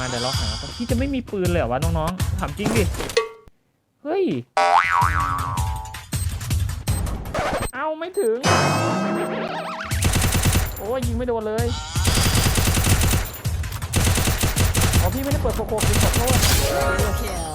มาเดี๋ยวล็อกหาพี่จะไม่มีปืนเลยเหรอวะน้องๆถามจริงดิ เฮ้ย เอาไม่ถึง โอ้ยยิงไม่โดนเลยอ๋อพี่ไม่ได้เปิดโคโคกินขอโทษ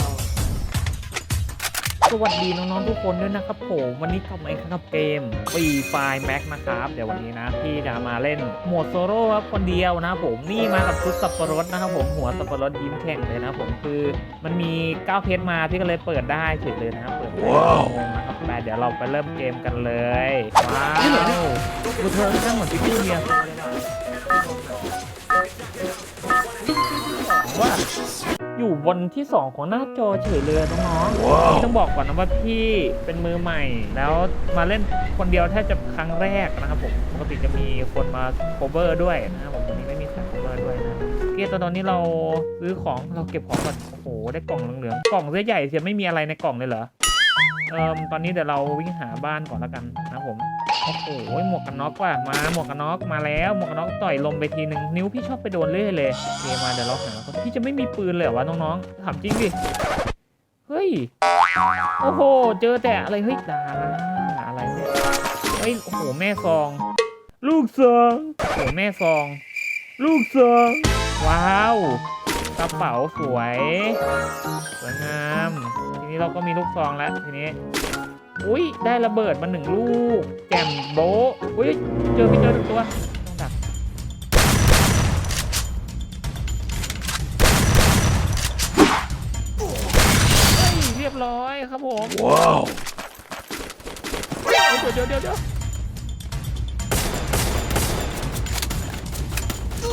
สวัสดีน้องๆทุกคนด้วยนะครับผมวันนี้กลับมาอีกครั้งกับเกมปีไฟแม็กนะครับ เดี๋ยววันนี้นะพี่จะมาเล่นโหมดโซโล่ครับคนเดียวนะครับผมนี่มากับชุดสับปะรดนะครับผมหัวสับปะรดยิ้มแข่งเลยนะครับผมคือมันมี9เพชรมาพี่ก็เลยเปิดได้เฉยเลยนะครับเปิดได้งงนะครับแต่เดี๋ยวเราไปเริ่มเกมกันเลยว้าวดูเธอข้างเหมือนพิกกี้เมียว่า อยู่บนที่ 2 ของหน้าจอเฉยเลยน้องๆพี่ต้องบอกก่อนนะว่าพี่เป็นมือใหม่ แล้วมาเล่นคนเดียวแทบจะครั้งแรกนะครับผม ปกติจะมีคนมาโคเวอร์ด้วยนะครับผมตอนนี้ไม่มีสายโคเวอร์ด้วยนะเกียร์ตอนนี้เราซื้อของเราเก็บของก่อน โอ้โห ได้กล่องเหลืองๆ กล่องเสื้อใหญ่เสียไม่มีอะไรในกล่องเลยเหรอ เอ่อตอนนี้เดี๋ยวเราวิ่งหาบ้านก่อนแล้วกันนะผมโอ้โหหมวกกันน็อกว่ะมาหมวกกันน็อกมาแล้วหมวกกันน็อกต่อยลมไปทีหนึ่งนิ้วพี่ชอบไปโดนเรื่อยเลยเคมาเดี๋ยวเราหาพี่จะไม่มีปืนเลยเหรอวะน้องๆถามจริงดิเฮ้ยโอ้โหเจอแต่อะไรเฮ้ยดาอะไรเนี่ยเฮ้ยโอ้โหแม่ซอง ลูกซองโอ้โหแม่ซอง ลูกซองว้าวกระเป๋าสวยสวยงาม นี้เราก็มีลูกซองแล้วทีนี้ อุ้ยได้ระเบิดมาหนึ่งลูกแจ่มโบะอุ้ยเจอพี่เจอหนึ่งตัวต้องดักเฮ้ยเรียบร้อยครับผมว้าวเดี๋ยวเดี๋ยวเดี๋ยวเดี๋ยวโอ้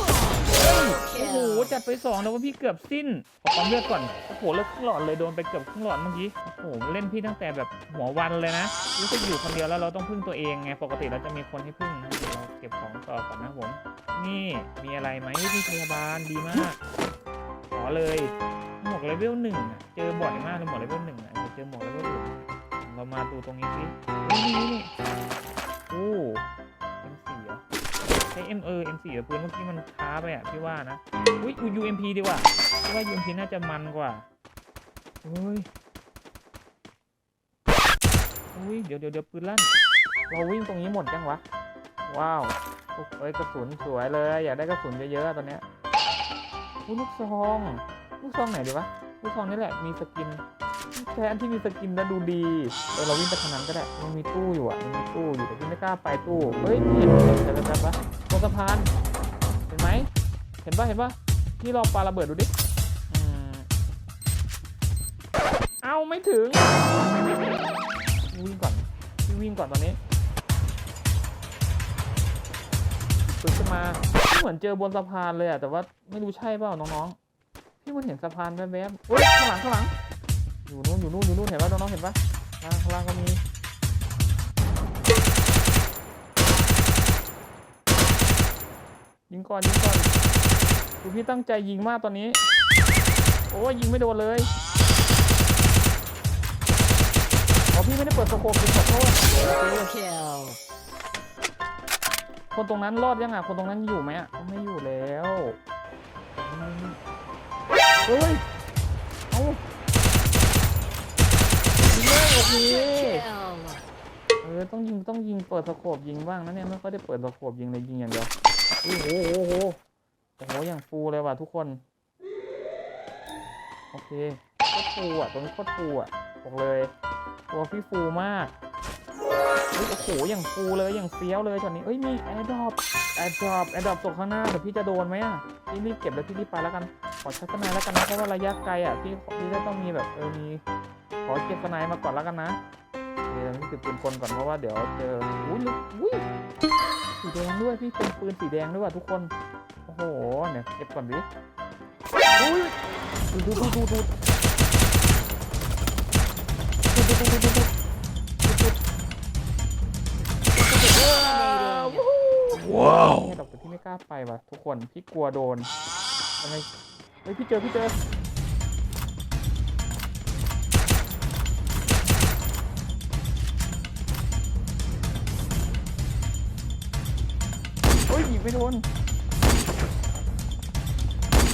โหจัดไปสองแต่ว่าพี่เกือบสิ้นขอความเลือดก่อนโอ้โหเลือดครึ่งหลอดเลยโดนไปเกือบครึ่งหลอดเมื่อกี้โอ้โหเล่นพี่ตั้งแต่แบบหัววันเลยนะรู้สึกอยู่คนเดียวแล้วเราต้องพึ่งตัวเองไงปกติเราจะมีคนให้พึ่งนะเดี๋ยวเราเก็บของต่อก่อนนะผมนี่มีอะไรไหมพี่พยาบาลดีมาก ขอเลยหมวกเลเวลหนึ่งอะเจอบ่อยมากเลยหมวกเลเวลหนึ่งอะเดี๋ยเจอหมวกเลเวลหนึ่งเรามาดูตรงนี้สินี่นี่โอ้ ใช้ M เออ M4 เหรอปืนเมื่อกี้มันช้าไปอะพี่ว่านะอุ้ย UMP ดีกว่าพี่ว่า UMP น่าจะมันกว่าเฮ้ยอุ้ยเดี๋ยวเดี๋ยวเดี๋ยวปืนลั่นเราวิ่งตรงนี้หมดยังวะ ว้าวโอ้ยกระสุนสวยเลย อยากได้กระสุนเยอะๆตอนเนี้ยลูกซอง ลูกซองไหนดีวะ ลูกซองนี่แหละมีสกิน แค่อันที่มีสกินแล้วดูดีเออเราวิ่งไปทางนั้นก็ได้มันมีตู้อยู่อะมันมีตู้อยู่แต่พี่ไม่กล้าไปตู้เฮ้ยเห็นเห็นแต่แบปะตรงสะพานเห็นไหมเห็นปะเห็นปะพี่ลองปาระเบิดดูดิเอาไม่ถึงวิ่งก่อนพี่วิ่งก่อนตอนนี้ตึกขึ้นมาพี่เหมือนเจอบนสะพานเลยอะแต่ว่าไม่รู้ใช่เปล่าน้องๆพี่มันเห็นสะพานแวบๆเฮ้ยข้างหลังข้างหลัง อยู่นู่นอยู่นู่นอยู่นู่นเห็นป่ะน้องๆเห็นป่ะล่างข้างล่างก็มียิงก่อนยิงก่อนดูพี่ตั้งใจยิงมากตอนนี้ โอ้ยยิงไม่โดนเลยอ๋อพี่ไม่ได้เปิดสโคปยิงขอโทษคนตรงนั้นรอดยังอะ คนตรงนั้นอยู่ไหมอะไม่อยู่แล้วเฮ้ย เอา โอเคเออต้องยิงต้องยิงเปิดสโคปยิงบ้างนะเนี่ยไม่ค่อยได้เปิดสโคปยิงเลยยิงอย่างเดียวโอ้โหโอ้โหโอ้โหอย่างฟูเลยว่ะทุกคนโอเคโคตรฟูอะตรงนี้โคตรฟูอะบอกเลยตัวพี่ฟูมากเฮ้โอ้โหอย่างฟูเลยอย่างเฟี้ยวเลยตอนนี้เอ้ยมีแอร์ดรอปแอร์ดรอปแอร์ดรอปตกข้างหน้าเดี๋ยวพี่จะโดนไหมอะพี่รีบเก็บแล้วพี่รีบไปแล้วกันขอชักสนายแล้วกันนะเพราะว่าระยะไกลอะพี่พี่จะต้องมีแบบเออมี ขอเก็บสนายมาก่อนแล้วกันนะเดี๋ยวนี่คือปืนกลก่อนเพราะว่าเดี๋ยวเจออุ้ยลูกอุ้ยสีแดงด้วยพี่เป็นปืนสีแดงด้วยว่ะทุกคน โอ้โหเนี่ยเก็บก่อนดิอุ้ยดูดูดูดูดูดูดูดูดูดูดูว้าวเนี่ยดอกแต่พี่ไม่กล้าไปว่ะทุกคนพี่กลัวโดนทำไมเฮ้ยพี่เจอพี่เจอ ไม่โดน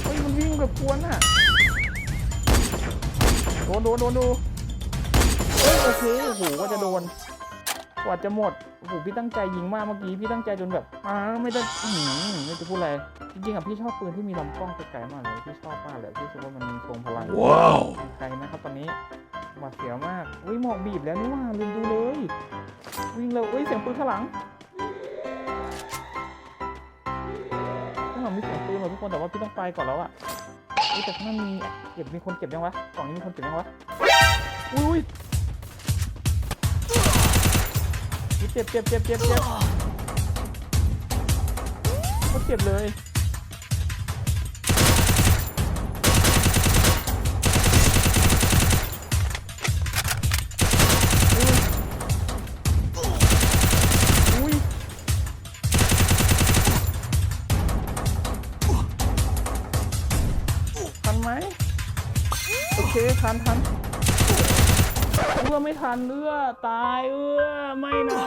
เฮ้ยมันวิ่งแบบกวนอะโดนโดนโดนดูเอ้ยโอเคโอ้โหก็จะโดนกว่าจะหมดโอ้โหพี่ตั้งใจยิงมากเมื่อกี้พี่ตั้งใจจนแบบอ้าไม่ได้อื้อหือไม่จะพูดอะไรจริงๆอะพี่ชอบปืนที่มีลำกล้องไกลๆมากเลยพี่ชอบมากเลยพี่รู้สึกว่ามันทรงพลังว้าวใครนะครับตอนนี้หวาดเสียวมากอุ้ยหมอกบีบแล้วนี่ว่าลืมดูเลย วิ่งเร็วอุ้ยเสียงปืนข้างหลัง มีเสียงปืนหมดทุกคนแต่ว่าพี่ต้องไปก่อนแล้วอะอุ้ยแต่ข้างหน้ามีเก็บมีคนเก็บยังวะกล่องนี้มีคนเก็บยังวะอุ้ยเจ็บเจ็บเจ็บเจ็บเจ็บเจ็บเลย ทันทันเอื้อไม่ทันเอื้อตายเอื้อไม่นะ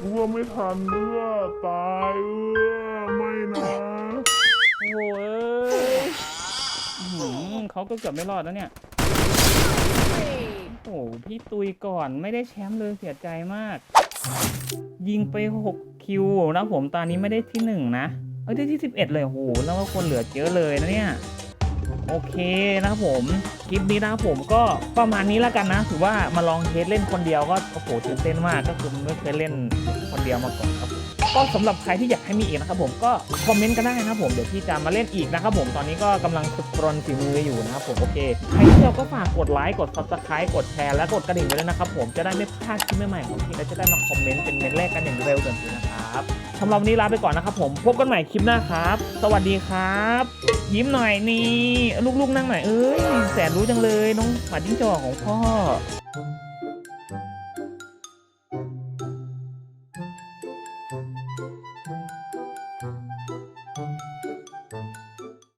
เอื้อไม่ทันเอื้อตายเอื้อไม่นะโอ้ยเขาก็เกือบไม่รอดแล้วเนี่ยโอ้โหพี่ตุยก่อนไม่ได้แชมป์เลยเสียใจมาก ยิงไป 6 คิวนะผมตอนนี้ไม่ได้ที่ 1 นะ เอ้ยได้ที่ 11 เลยโอ้โหแล้วก็คนเหลือเยอะเลยนะเนี่ย โอเคนะครับผม คลิปนี้นะครับผมก็ประมาณนี้แล้วกันนะ ถือว่ามาลองเทสเล่นคนเดียวก็โอ้โหตื่นเต้นมากก็คือไม่เคยเล่นคนเดียวมาก่อนครับผม ก็สำหรับใครที่อยากให้มีอีกนะครับผมก็คอมเมนต์กันได้นะครับผมเดี๋ยวพี่จะมาเล่นอีกนะครับผมตอนนี้ก็กำลังฝึกปรนฝีมืออยู่นะครับผมโอเคใครที่เราก็ฝากกดไลค์กด subscribe กดแชร์และกดกระดิ่งไว้ด้วยนะครับผมจะได้ไม่พลาดคลิปใหม่ๆของพี่และจะได้มาคอมเมนต์เป็นเมนแรกกันอย่างเร็วเกินทีนะครับสำหรับวันนี้ลาไปก่อนนะครับผมพบกันใหม่คลิปหน้าครับ สวัสดีครับ ยิ้มหน่อยนี่ลูกๆนั่งหน่อยเอ้ยแสนรู้จังเลยน้องหมาจิ้งจอกของพ่อ